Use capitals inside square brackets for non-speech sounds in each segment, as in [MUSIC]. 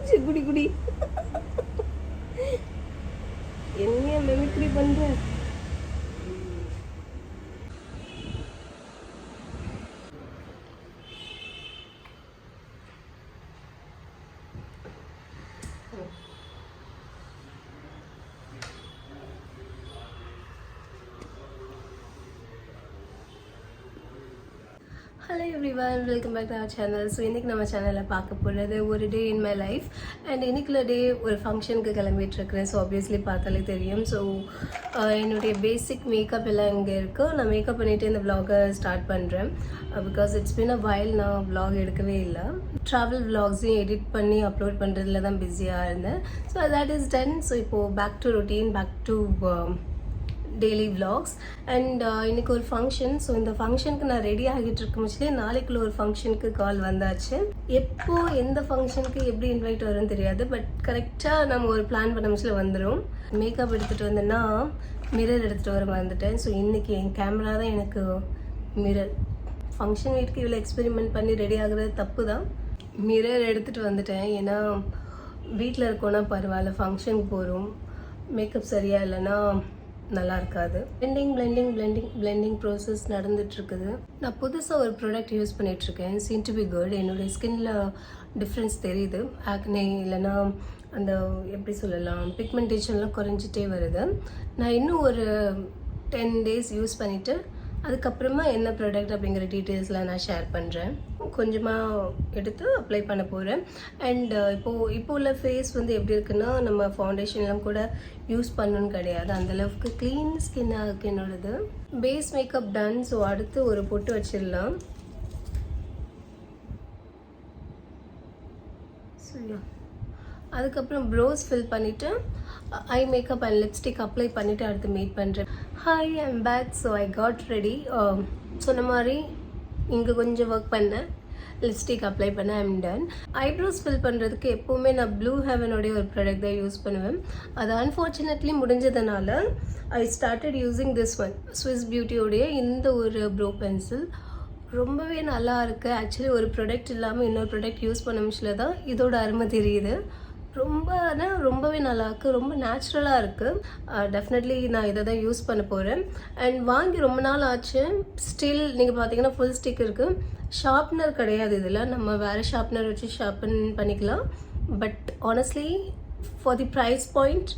சரி, குடி குடி. என்ன மெமிக்ரி பண்ற? Hello everyone welcome back to our channel so இன்றைக்கி நம்ம சேனலில் பார்க்க போகிறது ஒரு day in my life and இன்னைக்குள்ள டே ஒரு ஃபங்க்ஷனுக்கு கிளம்பிட்டுருக்கிறேன். ஸோ ஆப்வியஸ்லி பார்த்தாலே தெரியும். ஸோ uh, என்னுடைய பேசிக் மேக்கப் எல்லாம் இங்கே இருக்குது நான் மேக்கப் பண்ணிவிட்டு இந்த விலாகை ஸ்டார்ட் பண்ணுறேன் because it's been a while நான் விலாக் எடுக்கவே இல்லை. ட்ராவல் விலாக்ஸையும் எடிட் பண்ணி அப்லோட் பண்ணுறதுல தான் பிஸியாக இருந்தேன். So that is done so இப்போது back to routine back to daily vlogs and இன்னைக்கு ஒரு ஃபங்க்ஷன் ஸோ இந்த ஃபங்க்ஷனுக்கு நான் ரெடி ஆகிட்டு இருக்க முச்சிலே நாளைக்குள்ள ஒரு ஃபங்க்ஷனுக்கு கால் வந்தாச்சு. எப்போ எந்த ஃபங்க்ஷனுக்கு எப்படி இன்வைட் வரும்னு தெரியாது. பட் கரெக்டாக நம்ம ஒரு பிளான் பண்ண முடிச்சுல வந்துடும் மேக்கப் எடுத்துகிட்டு வந்தேன்னா மிரர் எடுத்துகிட்டு வர மறந்துட்டேன் ஸோ இன்னைக்கு என் கேமரா தான் எனக்கு மிரர் ஃபங்க்ஷன் வீட்டுக்கு இவ்வளோ எக்ஸ்பெரிமெண்ட் பண்ணி ரெடி ஆகுறது தப்பு தான் மிரர் எடுத்துகிட்டு வந்துட்டேன். ஏன்னா வீட்டில் இருக்கோன்னா பரவாயில்ல ஃபங்க்ஷனுக்கு போகிறோம் மேக்கப் சரியாக இல்லைன்னா நல்லா இருக்காது. Blending blending blending blending process நடந்துட்டு இருக்குது நான் புதுசாக ஒரு ப்ராடக்ட் யூஸ் பண்ணிகிட்ருக்கேன் சீன் டு பி குட் என்னுடைய ஸ்கின்ல டிஃப்ரென்ஸ் தெரியுது. ஆக்னே இல்லைன்னா அந்த எப்படி சொல்லலாம் பிக்மெண்டேஷன்லாம் குறைஞ்சிட்டே வருது. நான் இன்னும் ஒரு டென் டேஸ் யூஸ் பண்ணிவிட்டு அதுக்கப்புறமா என்ன ப்ராடக்ட் அப்படிங்கிற டீட்டெயில்ஸ்லாம் நான் ஷேர் பண்ணுறேன் கொஞ்சமாக எடுத்து அப்ளை பண்ண போகிறேன் அண்ட் இப்போது இப்போ உள்ள ஃபேஸ் வந்து எப்படி இருக்குன்னா நம்ம ஃபவுண்டேஷன்லாம் கூட யூஸ் பண்ணணும்னு கிடையாது. அந்தளவுக்கு க்ளீன் ஸ்கின்னாக இருக்குது என்னோடது. பேஸ் மேக்கப் டன் ஸோ அடுத்து ஒரு பொட்டு வச்சிடலாம். சரியா அதுக்கப்புறம் ப்ரோஸ் ஃபில் பண்ணிவிட்டு eye makeup and lipstick apply பண்ணிவிட்டு அடுத்து மீட் பண்ணுறேன் hi I'm back so I got ready சொன்ன மாதிரி இங்கே கொஞ்சம் ஒர்க் பண்ணேன். லிப்ஸ்டிக் அப்ளை பண்ண ஐம் டன் ஐப்ரோஸ் ஃபில் பண்ணுறதுக்கு எப்போவுமே நான் ப்ளூ ஹெவனுடைய ஒரு ப்ராடக்ட் தான் யூஸ் பண்ணுவேன். அது unfortunately முடிஞ்சதுனால I started using this one Swiss பியூட்டியோடைய இந்த ஒரு ப்ரோ பென்சில் ரொம்பவே நல்லா இருக்குது ஆக்சுவலி ஒரு ப்ராடக்ட் இல்லாமல் இன்னொரு ப்ராடக்ட் யூஸ் பண்ண மிஷில் தான். இதோட அருமை தெரியுது. ரொம்ப ரொம்பவே நல்லா இருக்குது ரொம்ப நேச்சுரலாக இருக்குது டெஃபினெட்லி நான் இதை தான் யூஸ் பண்ண போகிறேன் அண்ட் வாங்கி ரொம்ப நாள் ஆச்சு. ஸ்டில் நீங்கள் பார்த்தீங்கன்னா ஃபுல் ஸ்டிக் இருக்குது ஷார்ப்னர் கிடையாது இதில். நம்ம வேறு ஷார்ப்னர் வச்சு ஷார்ப்பன் பண்ணிக்கலாம். But honestly for the price point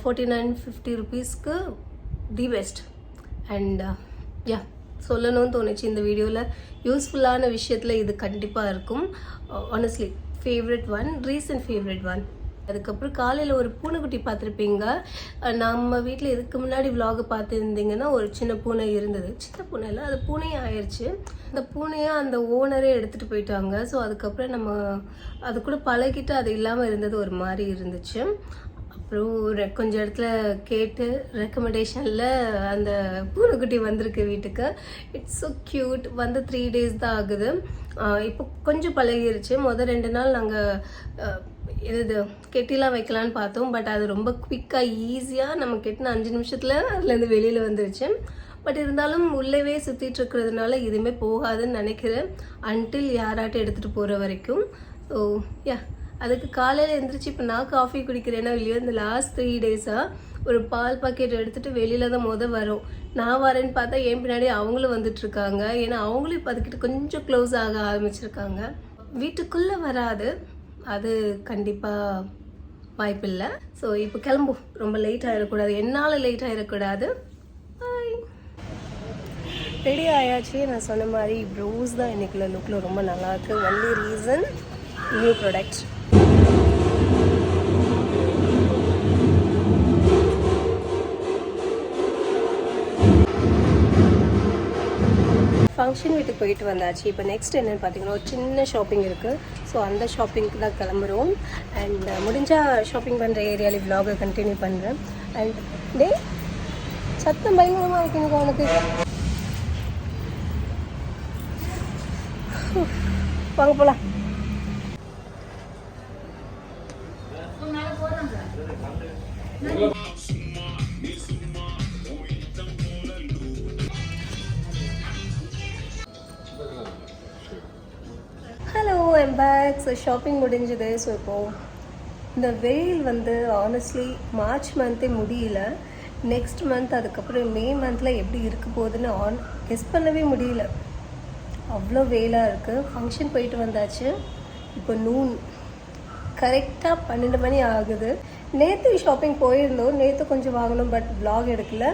forty nine fifty ருபீஸ்க்கு தி பெஸ்ட் அண்ட் யா சொல்லணும்னு தோணுச்சு இந்த வீடியோவில் யூஸ்ஃபுல்லான விஷயத்தில் இது கண்டிப்பாக இருக்கும். Honestly favourite one recent favourite one அதுக்கப்புறம் காலையில் ஒரு பூனைக்குட்டி பார்த்துருப்பீங்க. நம்ம வீட்டில் இதுக்கு முன்னாடி விலாகு பார்த்துருந்தீங்கன்னா ஒரு சின்ன பூனை இருந்தது. சின்ன பூனை இல்லை அது பூனையே ஆயிடுச்சு அந்த பூனையை அந்த ஓனரே எடுத்துகிட்டு போயிட்டாங்க. ஸோ அதுக்கப்புறம் நம்ம அது கூட பழகிட்டு அது இல்லாமல் இருந்தது ஒரு மாதிரி இருந்துச்சு. அப்புறம் கொஞ்சம் இடத்துல கேட்டு ரெக்கமெண்டேஷனில் அந்த பூனைக்குட்டி வந்திருக்கு வீட்டுக்கு. இட்ஸ் ஸோ க்யூட் வந்து த்ரீ டேஸ் தான் ஆகுது. இப்போ கொஞ்சம் பழகிருச்சு. முதல் ரெண்டு நாள் நாங்கள் இது கெட்டிலாம் வைக்கலான்னு பார்த்தோம். பட் அது ரொம்ப குவிக்காக ஈஸியாக நம்ம கெட்டின அஞ்சு நிமிஷத்தில் அதுலேருந்து வெளியில் வந்துருச்சு. பட் இருந்தாலும் உள்ளவே சுற்றிட்டு இருக்கிறதுனால எதுவுமே போகாதுன்னு நினைக்கிறேன். அன்டில் யாராட்டும் எடுத்துகிட்டு போகிற வரைக்கும். ஸோ யா அதுக்கு காலையில் எழுந்திரிச்சு இப்போ நான் காஃபி குடிக்கிறேன்னா இல்லையோ இந்த லாஸ்ட் த்ரீ டேஸாக ஒரு பால் பாக்கெட் எடுத்துகிட்டு வெளியில் தான் மொதல் வரும். நான் வரேன்னு பார்த்தா என் பின்னாடி அவங்களும் வந்துட்டுருக்காங்க. ஏன்னா அவங்களும் இப்போ அதுக்கிட்ட கொஞ்சம் க்ளோஸ் ஆக ஆரம்பிச்சிருக்காங்க. வீட்டுக்குள்ளே வராது. அது கண்டிப்பாக வாய்ப்பில்லை. ஸோ இப்போ கிளம்பும் ரொம்ப லேட் ஆகிடக்கூடாது என்னால் லேட் ஆகிடக்கூடாது ரெடி ஆயாச்சு. நான் சொன்ன மாதிரி ப்ரோஸ் தான் இன்றைக்குள்ள லுக்கில் ரொம்ப நல்லாயிருக்கு only reason new product function வீட்டுக்கு போயிட்டு வந்தாச்சு. இப்போ நெக்ஸ்ட் என்னன்னு பார்த்தீங்கன்னா ஒரு சின்ன ஷாப்பிங் இருக்குது ஸோ அந்த ஷாப்பிங்க்கு தான் கிளம்புறோம். அண்ட் முடிஞ்சால் ஷாப்பிங் பண்ணுற ஏரியாவில் விலாகை கண்டினியூ பண்ணுறேன் அண்ட் டே சத்தம் பயங்கரமாக இருக்குங்க உனக்கு வாங்க போகலாம் Thank you. பேக்ஸ் ஷாப்பிங் முடிஞ்சுது ஸோ இப்போது இந்த வெயில் வந்து ஆனஸ்ட்லி மார்ச் மந்த்தே முடியல. நெக்ஸ்ட் மந்த் அதுக்கப்புறம் மே மந்தில் எப்படி இருக்க போகுதுன்னு ஆன் கெஸ் பண்ணவே முடியல. அவ்வளோ வெயிலாக இருக்குது ஃபங்க்ஷன் போயிட்டு வந்தாச்சு. இப்போ நூன் கரெக்டாக பன்னெண்டு மணி ஆகுது. நேற்று ஷாப்பிங் போயிருந்தோம். நேற்று கொஞ்சம் வாங்கினோம் பட் வ்ளாக் எடுக்கல.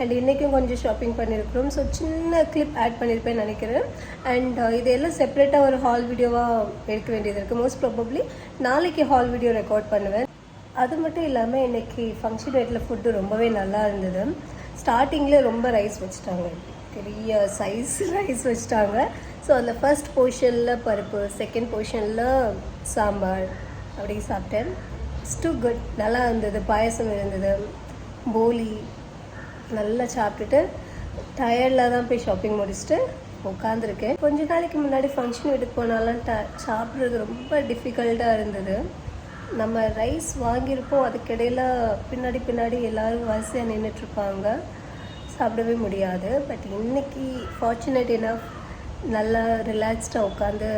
அண்ட் இன்றைக்கும் கொஞ்சம் ஷாப்பிங் பண்ணியிருக்கிறோம் ஸோ சின்ன கிளிப் ஆட் பண்ணியிருப்பேன் நினைக்கிறேன். அண்ட் இதெல்லாம் செப்பரேட்டாக ஒரு ஹால் வீடியோவாக எடுக்க வேண்டியது இருக்குது மோஸ்ட் ப்ராபப்ளி நாளைக்கு ஹால் வீடியோ ரெக்கார்ட் பண்ணுவேன். அது மட்டும் இல்லாமல் இன்றைக்கி ஃபங்க்ஷன் வீட்டில் ஃபுட்டு ரொம்பவே நல்லா இருந்தது. ஸ்டார்டிங்கில் ரொம்ப ரைஸ் வச்சுட்டாங்க. பெரிய சைஸ் ரைஸ் [LAUGHS] வச்சுட்டாங்க. ஸோ அந்த ஃபர்ஸ்ட் போர்ஷனில் பருப்பு செகண்ட் போர்ஷனில் சாம்பார். அப்படி சாப்பிட்டேன். இட்ஸ் டூ குட் நல்லா இருந்தது. பாயசம் இருந்தது. போலி நல்லா சாப்பிட்டுட்டு டயர்டில் தான் போய் ஷாப்பிங் முடிச்சுட்டு உட்காந்துருக்கேன் கொஞ்ச நாளைக்கு முன்னாடி ஃபங்க்ஷன் வீட்டுக்கு போனாலும் ட சாப்பிட்றது ரொம்ப டிஃபிகல்ட்டாக இருந்தது. நம்ம ரைஸ் வாங்கியிருப்போம் அதுக்கிடையில் பின்னாடி பின்னாடி எல்லோரும் வரிசையாக நின்றுட்டுருப்பாங்க சாப்பிடவே முடியாது. பட் இன்னைக்கு ஃபார்ச்சுனேட் எனஃப் நல்லா ரிலாக்ஸ்டாக உட்காந்து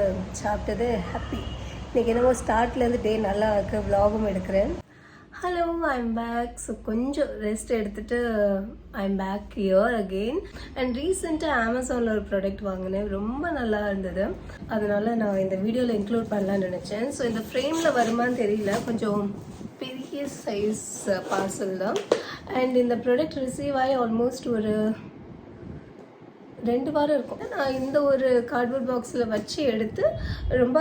சாப்பிட்டது ஹாப்பி இன்றைக்கி என்னமோ ஸ்டார்ட்லேருந்து டே நல்லா இருக்குது விலாகும் எடுக்கிறேன். ஹலோ ஐம் பேக் ஸோ கொஞ்சம் ரெஸ்ட் எடுத்துட்டு I'm back here again and ரீசெண்டாக அமேசானில் ஒரு ப்ராடக்ட் வாங்கினேன். ரொம்ப நல்லா இருந்தது. அதனால் நான் இந்த வீடியோவில் இன்க்ளூட் பண்ணலான்னு நினச்சேன். ஸோ இந்த ஃப்ரேமில் வருமான்னு தெரியல. கொஞ்சம் பெரிய சைஸ் பார்சல் uh, தான். அண்ட் இந்த ப்ராடக்ட் ரிசீவ் ஆகி ஆல்மோஸ்ட் ஒரு ரெண்டு வாரம் இருக்கும். நான் இந்த ஒரு கார்ட்போர்ட் பாக்ஸில் வச்சு எடுத்து ரொம்ப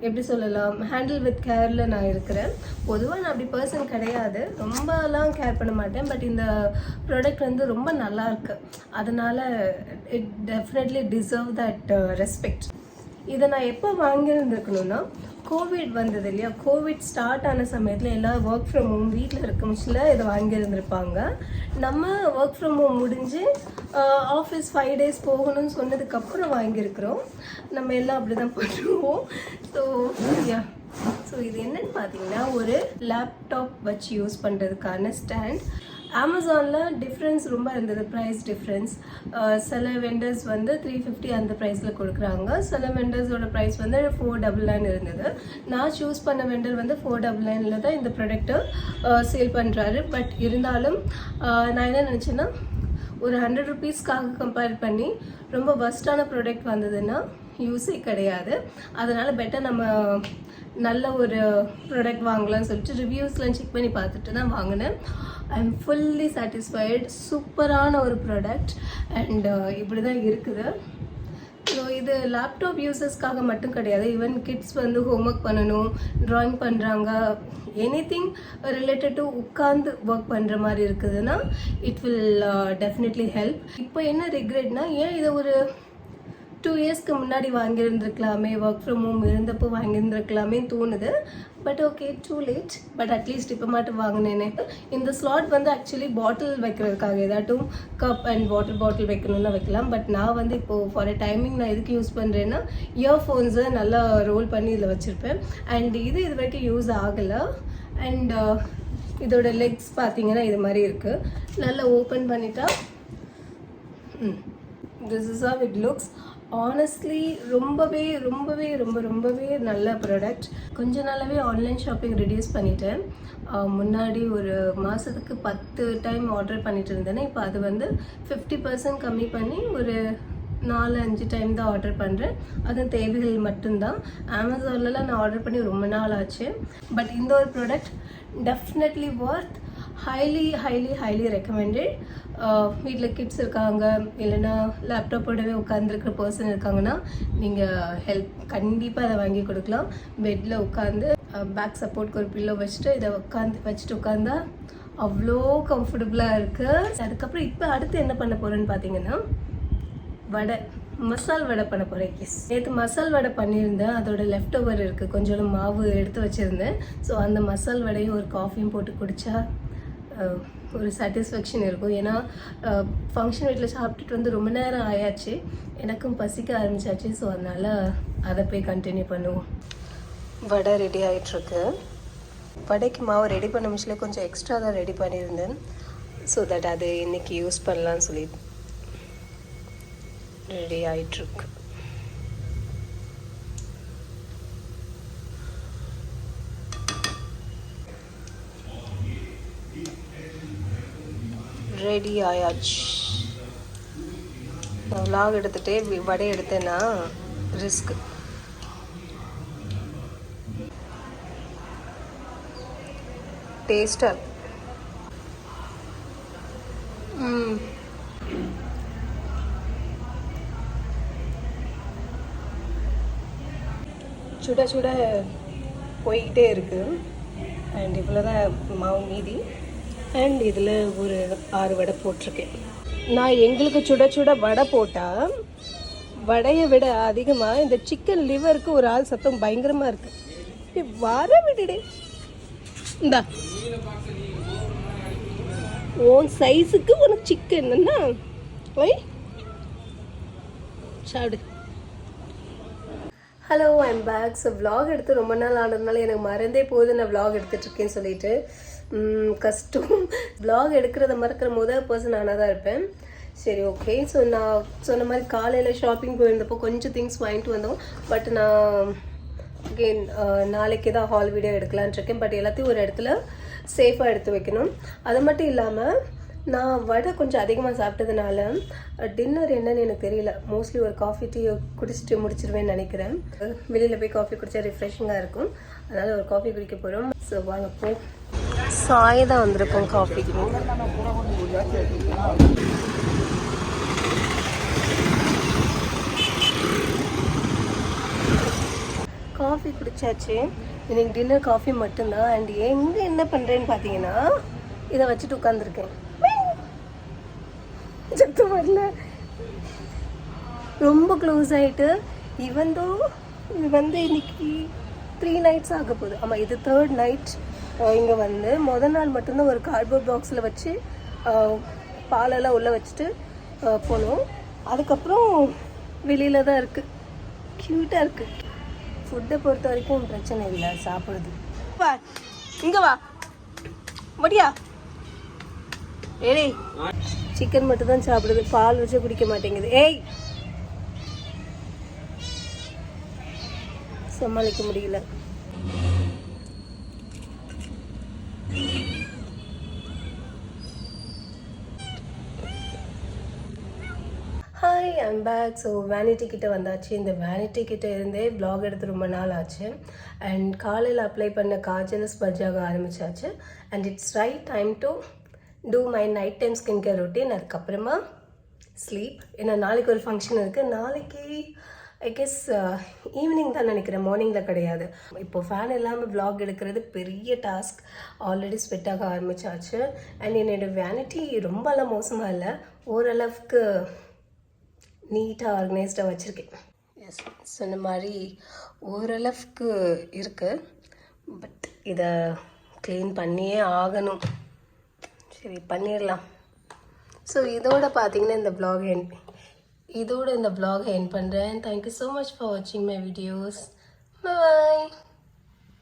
எப்படி சொல்லலாம் ஹேண்டில் வித் கேரில் நான் இருக்கிறேன். பொதுவாக நான் அப்படி பர்சன் கிடையாது. ரொம்பலாம் கேர் பண்ண மாட்டேன். பட் இந்த ப்ராடக்ட் வந்து ரொம்ப நல்லா இருக்கு. அதனால் it definitely deserve that respect இதை நான் எப்போ வாங்கியிருந்துருக்கணும்னா கோவிட் வந்தது இல்லையா? கோவிட் ஸ்டார்ட் ஆன சமயத்தில் எல்லாம் ஒர்க் ஃப்ரம் ஹோம் வீட்டில் இருக்க மிஷில் இதை வாங்கியிருந்திருப்பாங்க நம்ம ஒர்க் ஃப்ரம் ஹோம் முடிஞ்சு ஆஃபீஸ் ஃபைவ் டேஸ் போகணும்னு சொன்னதுக்கப்புறம் வாங்கியிருக்கிறோம். நம்ம எல்லாம் அப்படி தான் பண்ணுவோம். ஸோ யா ஸோ இது என்னன்னு பார்த்தீங்கன்னா ஒரு லேப்டாப் வச்சு யூஸ் பண்ணுறதுக்கான ஸ்டாண்ட் அமேசானில் டிஃப்ரென்ஸ் ரொம்ப இருந்தது ப்ரைஸ் டிஃப்ரென்ஸ் சில வெண்டர்ஸ் வந்து த்ரீ ஃபிஃப்டி அந்த ப்ரைஸில் கொடுக்குறாங்க. சில வெண்டர்ஸோட ப்ரைஸ் வந்து ஃபோர் டபுள் நைன் இருந்தது. நான் சூஸ் பண்ண வெண்டர் வந்து ஃபோர் டபுள் நைனில் தான் இந்த ப்ராடக்ட்டை சேல் பண்ணுறாரு பட் இருந்தாலும் நான் என்ன நினச்சேன்னா ஒரு ஹண்ட்ரட் ருபீஸ்க்காக கம்பேர் பண்ணி ரொம்ப பெஸ்ட்டான ப்ராடக்ட் வந்ததுன்னா யூஸே கிடையாது. அதனால் பெட்டர் நம்ம நல்ல ஒரு ப்ராடக்ட் வாங்கலாம்னு சொல்லிட்டு ரிவ்யூஸ்லாம் செக் பண்ணி பார்த்துட்டு தான் வாங்கினேன். ஐ எம் ஃபுல்லி சாட்டிஸ்ஃபைடு சூப்பரான ஒரு ப்ராடக்ட் அண்ட் uh, இப்படி தான் இருக்குது. ஸோ இது லேப்டாப் யூசர்ஸ்க்காக மட்டும் கிடையாது. ஈவன் கிட்ஸ் வந்து ஹோம்ஒர்க் பண்ணணும் ட்ராயிங் பண்ணுறாங்க எனி திங் ரிலேட்டட் டு உட்காந்து ஒர்க் பண்ணுற மாதிரி இருக்குதுன்னா இட் வில் டெஃபினெட்லி ஹெல்ப் இப்போ என்ன ரிக்ரெட்னா ஏன் இதை ஒரு டூ இயர்ஸ்க்கு முன்னாடி வாங்கியிருந்துருக்கலாமே ஒர்க் ஃப்ரம் ஹோம் இருந்தப்போ வாங்கியிருந்துருக்கலாமே தோணுது. But okay too late but at least இப்போ மட்டும் வாங்கினேனே. இந்த ஸ்லாட் வந்து ஆக்சுவலி பாட்டில் வைக்கிறதுக்காக ஏதாட்டும் கப் அண்ட் வாட்டர் பாட்டில் வைக்கணும்னா வைக்கலாம். பட் நான் வந்து இப்போது ஃபார் அ டைமிங் நான் எதுக்கு யூஸ் பண்ணுறேன்னா இயர்ஃபோன்ஸை நல்லா ரோல் பண்ணி இதில் வச்சுருப்பேன். அண்ட் இது இது வரைக்கும் யூஸ் ஆகலை அண்ட் uh, இதோட லெக்ஸ் பார்த்தீங்கன்னா இது மாதிரி இருக்குது நல்லா ஓப்பன் பண்ணிட்டா this is of it looks honestly ரொம்பவே ரொம்பவே ரொம்ப ரொம்பவே நல்ல ப்ராடக்ட் கொஞ்ச நாளாகவே ஆன்லைன் ஷாப்பிங் ரெடியூஸ் பண்ணிட்டேன். முன்னாடி ஒரு மாதத்துக்கு பத்து டைம் ஆர்டர் பண்ணிட்டு இருந்தேனே இப்போ அது வந்து ஃபிஃப்டி பர்சன்ட் கம்மி பண்ணி ஒரு நாலு அஞ்சு டைம் தான் ஆர்டர் பண்ணுறேன் அதுவும் தேவைகள் மட்டும்தான். அமேசான்லலாம் நான் ஆர்டர் பண்ணி ரொம்ப நாள் ஆச்சு. பட் இந்த ஒரு product definitely worth highly highly highly recommended வீட்டில் கிட்ஸ் இருக்காங்க இல்லைன்னா லேப்டாப்போடவே உட்காந்துருக்கிற பர்சன் இருக்காங்கன்னா நீங்கள் ஹெல்ப் கண்டிப்பாக அதை வாங்கி கொடுக்கலாம். பெட்டில் உட்காந்து பேக் uh, சப்போர்ட்க்கு ஒரு பில்லோ வச்சுட்டு இதை உட்காந்து வச்சுட்டு உட்காந்தா அவ்வளோ கம்ஃபர்டபுளாக இருக்குது அதுக்கப்புறம் இப்போ அடுத்து என்ன பண்ண போகிறேன்னு பார்த்தீங்கன்னா வடை மசால் வடை பண்ண போகிறேன் எஸ் நேற்று மசால் வடை பண்ணியிருந்தேன் அதோட லெஃப்ட் ஓவர் இருக்குது கொஞ்சோண்டு மாவு எடுத்து வச்சுருந்தேன். ஸோ அந்த மசால் வடையும் ஒரு காஃபியும் போட்டு குடித்தா ஒரு சாட்டிஸ்ஃபேக்ஷன் இருக்கும். ஏன்னா ஃபங்க்ஷன் வீட்டில் சாப்பிட்டுட்டு வந்து ரொம்ப நேரம் ஆயாச்சு. எனக்கும் பசிக்க ஆரம்பிச்சாச்சு. ஸோ அதனால் அதை போய் கண்டினியூ பண்ணுவோம். வடை ரெடி ஆகிட்டுருக்கு வடைக்கு மாவு ரெடி பண்ண மிஷினில் கொஞ்சம் எக்ஸ்ட்ரா தான் ரெடி பண்ணியிருந்தேன். ஸோ தட் அது இன்றைக்கி யூஸ் பண்ணலான்னு சொல்லி ரெடி ஆகிட்டுருக்கு ரெடி ஆயாச்சு. நான் vlog எடுத்துகிட்டே வடை எடுத்தேன்னா ரிஸ்க் டேஸ்டாக சுட சுட போய்கிட்டே இருக்குது அண்ட் இவ்வளோ தான் மாவு மீதி. அண்ட் இதில் ஒரு ஆறு வடை போட்டிருக்கேன். நான் எங்களுக்கு சுட சுட வடை போட்டால் வடையை விட அதிகமாக இந்த சிக்கன் லிவருக்கு ஒரு ஆள் சத்தம் பயங்கரமாக இருக்குது வர விடுடே. இந்தா. உன் சைஸுக்கு உனக்கு சிக்கன் என்ன? ஒய் சாப்பிடு. Hello I'm back so vlog எடுத்து ரொம்ப நாள் ஆனதுனால எனக்கு மறந்தே போகுது. நான் வ்ளாக் எடுத்துகிட்ருக்கேன்னு சொல்லிட்டு. கஷ்டம் ப்ளாக் எடுக்கிறத மறக்கிற முதல் பர்சன் நானாக தான் இருப்பேன். சரி ஓகே ஸோ நான் சொன்ன மாதிரி காலையில் ஷாப்பிங் போயிருந்தப்போ கொஞ்சம் திங்ஸ் வாங்கிட்டு வந்தோம். பட் நான் அகெயின் நாளைக்கு தான் ஹால் வீடியோ எடுக்கலான் இருக்கேன். பட் எல்லாத்தையும் ஒரு இடத்துல சேஃபாக எடுத்து வைக்கணும். அது மட்டும் இல்லாமல் நான் வடை கொஞ்சம் அதிகமாக சாப்பிட்டதுனால டின்னர் என்னன்னு எனக்கு தெரியல. மோஸ்ட்லி ஒரு காஃபி டீ குடிச்சிட்டு முடிச்சிருவேன்னு நினைக்கிறேன். வெளியில் போய் காஃபி குடித்தா ரிஃப்ரெஷிங்காக இருக்கும். அதனால் ஒரு காஃபி குடிக்க போகிறோம் ஸோ வாங்க போ. சாய் தான் வந்திருக்கோம் காஃபிக்கு காஃபி குடித்தாச்சு இன்னைக்கு டின்னர் காஃபி மட்டும்தான். அண்ட் எங்கே என்ன பண்ணுறேன்னு பார்த்தீங்கன்னா இதை வச்சுட்டு உட்காந்துருக்கேன் [LAUGHS] சத்தம் வரல. ரொம்ப க்ளோஸ் ஆகிட்டு இவந்தோ இது வந்து இன்னைக்கு த்ரீ நைட்ஸ் ஆக போகுது. ஆமாம் இது தேர்ட் நைட் இங்கே வந்து மொதல் நாள் மட்டும்தான் ஒரு கார்ட்போர்ட் பாக்ஸில் வச்சு பாலெல்லாம் உள்ளே வச்சுட்டு போனோம். அதுக்கப்புறம் வெளியில் தான் இருக்குது க்யூட்டாக இருக்குது ஃபுட்டை பொறுத்த வரைக்கும் பிரச்சனை இல்லை சாப்பிடுறது. வா இங்கே வா. முடியா? ஏய் சிக்கன் மட்டும் தான் சாப்பிடுது. பால் வச்சு குடிக்க மாட்டேங்குது. ஏய்! சமாளிக்க முடியல hi I'm back so vanity கிட்ட வந்தாச்சு. இந்த வேனிட்டி கிட்ட இருந்தே ப்ளாக் எடுத்து ரொம்ப நாள் ஆச்சு. அண்ட் காலையில் அப்ளை பண்ண காஜல் ஸ்பஜ்ஜாக ஆரம்பிச்சாச்சு. And it's right time to do my night time skin care routine அதுக்கப்புறமா ஸ்லீப் ஏன்னா நாளைக்கு ஒரு ஃபங்க்ஷன் இருக்குது நாளைக்கு ஐ கெஸ் ஈவினிங் தான் நினைக்கிறேன். மார்னிங்கில் கிடையாது. இப்போ ஃபேன் இல்லாமல் ப்ளாக் எடுக்கிறது பெரிய டாஸ்க் ஆல்ரெடி ஸ்வெட் ஆக ஆரம்பிச்சாச்சு. அண்ட் என்னோடய வேனிட்டி ரொம்பலாம் மோசமாக இல்லை. ஓரளவுக்கு நீட்டாக ஆர்கனைஸ்டாக வச்சுருக்கேன். எஸ் சொன்ன மாதிரி ஓரளவுக்கு இருக்குது பட் இதை க்ளீன் பண்ணியே ஆகணும். சரி பண்ணிடலாம். ஸோ இதோட பார்த்தீங்கன்னா இந்த ப்ளாக் என் இதோட இந்த ப்ளாகை என் பண்ணுறேன் thank you so much for வாட்சிங் மை வீடியோஸ் பாய்